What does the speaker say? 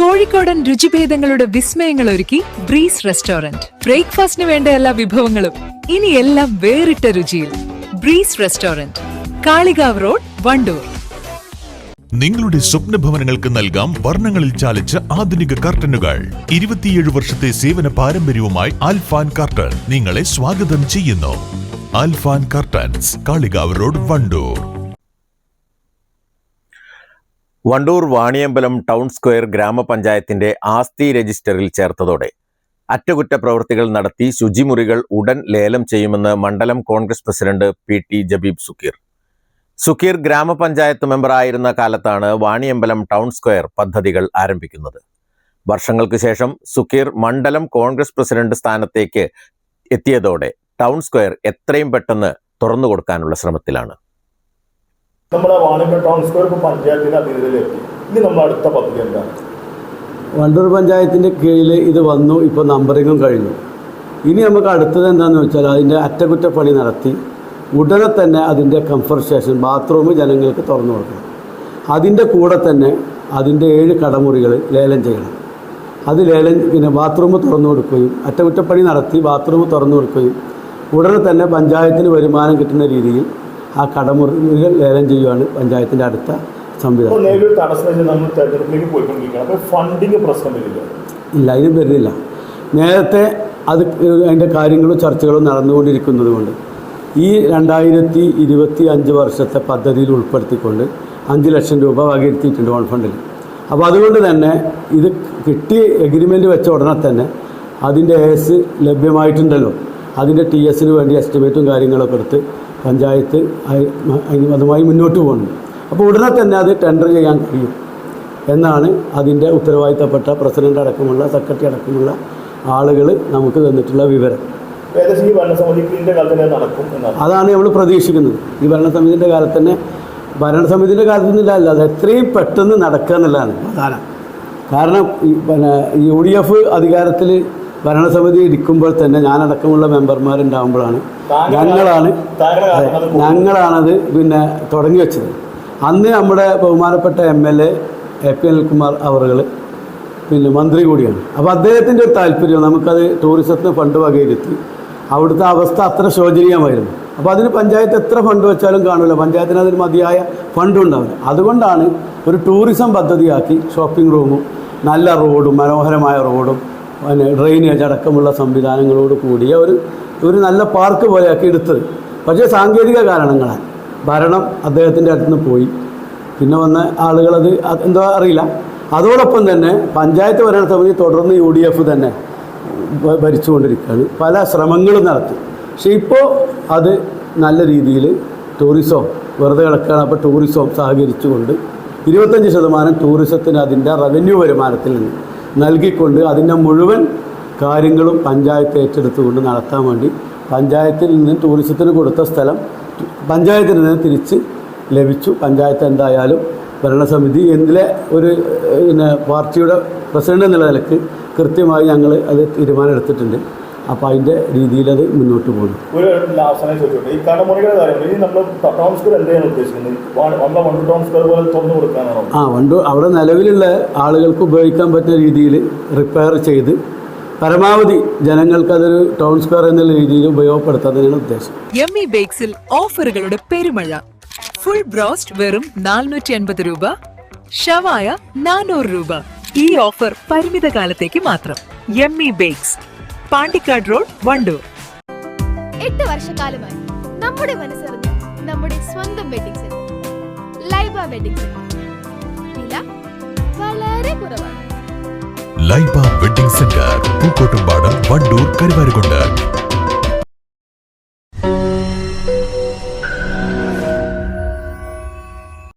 കോഴിക്കോടൻ രുചിഭേദങ്ങളുടെ വിസ്മയങ്ങൾ ഒരുക്കി breeze restaurant. ബ്രേക്ക്ഫാസ്റ്റിന് വേണ്ട എല്ലാ വിഭവങ്ങളും ഇനി എല്ലാം വേറിട്ട രുചിയിൽ. Breeze Restaurant Kalikavu road Wandoor. നിങ്ങളുടെ സ്വപ്ന ഭവനങ്ങൾക്ക് നൽകാം വർണങ്ങളിൽ ചാലിച്ച ആധുനിക കർട്ടനുകൾ. ഇരുപത്തിയേഴ് വർഷത്തെ സേവന പാരമ്പര്യവുമായി ആൽഫാൻ കർട്ടൻ നിങ്ങളെ സ്വാഗതം ചെയ്യുന്നു. Alfan curtains Kalikavu road Wandoor. Wandoor Vaniyambalam town square ഗ്രാമപഞ്ചായത്തിന്റെ ആസ്തി രജിസ്റ്ററിൽ ചേർത്തതോടെ അറ്റകുറ്റപ്രവൃത്തികൾ നടത്തി ശുചിമുറികൾ ഉടൻ ലേലം ചെയ്യുമെന്ന് മണ്ഡലം Congress president P T Jabeeb Sukkeer. Sukkeer ഗ്രാമപഞ്ചായത്ത് മെമ്പറായിരുന്ന കാലത്താണ് വാണിയമ്പലം ടൗൺ സ്ക്വയർ പദ്ധതികൾ ആരംഭിക്കുന്നത്. വർഷങ്ങൾക്ക് ശേഷം സുക്കീർ മണ്ഡലം കോൺഗ്രസ് പ്രസിഡന്റ് സ്ഥാനത്തേക്ക് എത്തിയതോടെ ടൗൺ സ്ക്വയർ എത്രയും പെട്ടെന്ന് തുറന്നു കൊടുക്കാനുള്ള ശ്രമത്തിലാണ്. നമ്മുടെ വാണിജ്യ ടൗൺ സ്ക്വയർ അധീനതയിലെത്തി ഇനി നമ്മൾ അടുത്ത പദ്ധതി എന്താണ് വണ്ടൂർ പഞ്ചായത്തിന്റെ കീഴിൽ ഇത് വന്നു ഇപ്പോൾ നമ്പറിങ്ങും കഴിഞ്ഞു. ഇനി നമുക്ക് അടുത്തത് എന്താണെന്ന് വെച്ചാൽ അതിന്റെ അറ്റകുറ്റപ്പണി നടത്തി ഉടനെ തന്നെ അതിന്റെ കംഫർട്ട് സ്റ്റേഷൻ ബാത്റൂം ജനങ്ങൾക്ക് തുറന്നു കൊടുക്കണം. അതിന്റെ കൂടെ തന്നെ അതിന്റെ ഏഴ് കടമുറികൾ ലേലം ചെയ്യണം. അത് ലേലം പിന്നെ ബാത്റൂം തുറന്നു കൊടുക്കുകയും അറ്റകുറ്റപ്പണി നടത്തി ബാത്റൂം തുറന്നു കൊടുക്കുകയും ഉടനെ തന്നെ പഞ്ചായത്തിന് വരുമാനം കിട്ടുന്ന രീതിയിൽ ആ കടമുറികൾ ലേലം ചെയ്യുകയാണ് പഞ്ചായത്തിന്റെ അടുത്ത സംവിധാനം. ഇല്ല അതിനും വരുന്നില്ല. നേരത്തെ അത് അതിന്റെ കാര്യങ്ങളും ചർച്ചകളും നടന്നുകൊണ്ടിരിക്കുന്നത് കൊണ്ട് ഈ രണ്ടായിരത്തി ഇരുപത്തി അഞ്ച് വർഷത്തെ പദ്ധതിയിൽ ഉൾപ്പെടുത്തിക്കൊണ്ട് അഞ്ച് ലക്ഷം രൂപ വകയിരുത്തിയിട്ടുണ്ട് ഓൺ ഫണ്ടിൽ അപ്പോൾ അതുകൊണ്ട് തന്നെ ഇത് കിട്ടി എഗ്രിമെന്റ് വെച്ച ഉടനെ തന്നെ അതിന്റെ എസ് ലഭ്യമായിട്ടുണ്ടല്ലോ. അതിന്റെ ടി എസിന് വേണ്ടി എസ്റ്റിമേറ്റും കാര്യങ്ങളൊക്കെ എടുത്ത് പഞ്ചായത്ത് അതുമായി മുന്നോട്ട് പോകുന്നു അപ്പോൾ ഉടനെ തന്നെ അത് ടെൻഡർ ചെയ്യാൻ കഴിയും എന്നാണ് അതിന്റെ ഉത്തരവാദിത്തപ്പെട്ട പ്രസിഡന്റ് അടക്കമുള്ള സെക്രട്ടറി അടക്കമുള്ള ആളുകൾ നമുക്ക് തന്നിട്ടുള്ള വിവരം. അതാണ് നമ്മൾ പ്രതീക്ഷിക്കുന്നത്. ഈ ഭരണസമിതിന്റെ കാലത്ത് തന്നെ ഭരണസമിതിന്റെ കാലത്ത് നിന്നില്ല അല്ല അത് എത്രയും പെട്ടെന്ന് നടക്കുക എന്നുള്ളതാണ് പ്രധാനം. കാരണം ഈ പിന്നെ യു ഡി എഫ് അധികാരത്തിൽ ഭരണസമിതി ഇരിക്കുമ്പോൾ തന്നെ ഞാനടക്കമുള്ള മെമ്പർമാരുണ്ടാകുമ്പോഴാണ് ഞങ്ങളാണ് ഞങ്ങളാണത് പിന്നെ തുടങ്ങി വെച്ചത്. അന്ന് നമ്മുടെ ബഹുമാനപ്പെട്ട M L A A P Anilkumar അവറുകൾ പിന്നെ മന്ത്രി കൂടിയാണ്. അപ്പോൾ അദ്ദേഹത്തിന്റെ ഒരു താല്പര്യം നമുക്കത് ടൂറിസത്തിന് ഫണ്ട് വകയിരുത്തി. അവിടുത്തെ അവസ്ഥ അത്ര ശോചനീയമായിരുന്നു. അപ്പോൾ അതിന് പഞ്ചായത്ത് എത്ര ഫണ്ട് വെച്ചാലും കാണില്ല പഞ്ചായത്തിന് അതിന് മതിയായ ഫണ്ട് ഉണ്ടാവില്ല. അതുകൊണ്ടാണ് ഒരു ടൂറിസം പദ്ധതിയാക്കി ഷോപ്പിംഗ് റൂമും നല്ല റോഡും മനോഹരമായ റോഡും പിന്നെ ഡ്രെയിനേജ് അടക്കമുള്ള സംവിധാനങ്ങളോട് കൂടിയ ഒരു ഒരു നല്ല പാർക്ക് പോലെയാക്കി എടുത്തത്. പക്ഷേ സാങ്കേതിക കാരണങ്ങളാൽ ഭരണം അദ്ദേഹത്തിന്റെ അടുത്ത് നിന്ന് പോയി. പിന്നെ വന്ന ആളുകളത് എന്തോ അറിയില്ല. അതോടൊപ്പം തന്നെ പഞ്ചായത്ത് ഭരണസമിതി തുടർന്ന് യു ഡി എഫ് തന്നെ ഭരിച്ചുകൊണ്ടിരിക്കുകയാണ്. പല ശ്രമങ്ങളും നടത്തി. പക്ഷേ ഇപ്പോൾ അത് നല്ല രീതിയിൽ ടൂറിസം വെറുതെ കിടക്കുകയാണ്. അപ്പോൾ ടൂറിസം സഹകരിച്ചുകൊണ്ട് ഇരുപത്തഞ്ച് ശതമാനം ടൂറിസത്തിന് അതിന്റെ റവന്യൂ വരുമാനത്തിൽ നിന്ന് നൽകിക്കൊണ്ട് അതിന്റെ മുഴുവൻ കാര്യങ്ങളും പഞ്ചായത്ത് ഏറ്റെടുത്തുകൊണ്ട് നടത്താൻ വേണ്ടി പഞ്ചായത്തിൽ നിന്ന് ടൂറിസത്തിന് കൊടുത്ത സ്ഥലം പഞ്ചായത്തിൽ നിന്ന് തിരിച്ച് ലഭിച്ചു. പഞ്ചായത്ത് എന്തായാലും ഭരണസമിതി എന്നിലെ ഒരു പിന്നെ പാർട്ടിയുടെ പ്രസിഡന്റ് എന്നുള്ള നിലയ്ക്ക് കൃത്യമായി ഞങ്ങൾ അത് തീരുമാനം എടുത്തിട്ടുണ്ട്. അപ്പോൾ അതിന്റെ രീതിയിൽ അത് മുന്നോട്ട് പോകും. ഒരു അവസാനം ചോദിച്ചോട്ടെ ഈ കാര്യം ഇനി നമ്മൾ ടൗൺ സ്ക്വയർ ഉദ്ദേശിക്കുന്നത്? ടൗൺ സ്ക്വയർ പോലെ തുറന്നു കൊടുക്കാനാണോ? ആ വണ്ടു അവിടെ നിലവിലുള്ള ആളുകൾക്ക് ഉപയോഗിക്കാൻ പറ്റുന്ന രീതിയിൽ റിപ്പയർ ചെയ്ത് പരമാവധി ജനങ്ങൾക്ക് അതൊരു ടൗൺ സ്ക്വയർ എന്നുള്ള രീതിയിൽ ഉപയോഗപ്പെടുത്താനാണ് ഉദ്ദേശം. യമ്മി ബേക്സിൽ ഓഫറുകളുടെ പെരുമഴ. ഫുൾ ബ്രോസ്റ്റ് വെറും നാനൂറ്റി അൻപത് രൂപ. ഷവായ നാനൂറ് രൂപ. ഈ ഓഫർ പരിമിത കാലത്തേക്ക് മാത്രം. E bakes Pandikkad road Wandoor. എട്ട് വർഷക്കാലമായി നമ്മുടെ മനസ്സറിഞ്ഞ് നമ്മുടെ സ്വന്തം wedding centre Laiba wedding centre വില വളരെ കുറവാണ്. Laiba wedding centre Pookkottumpadam Wandoor Karuvarakundu.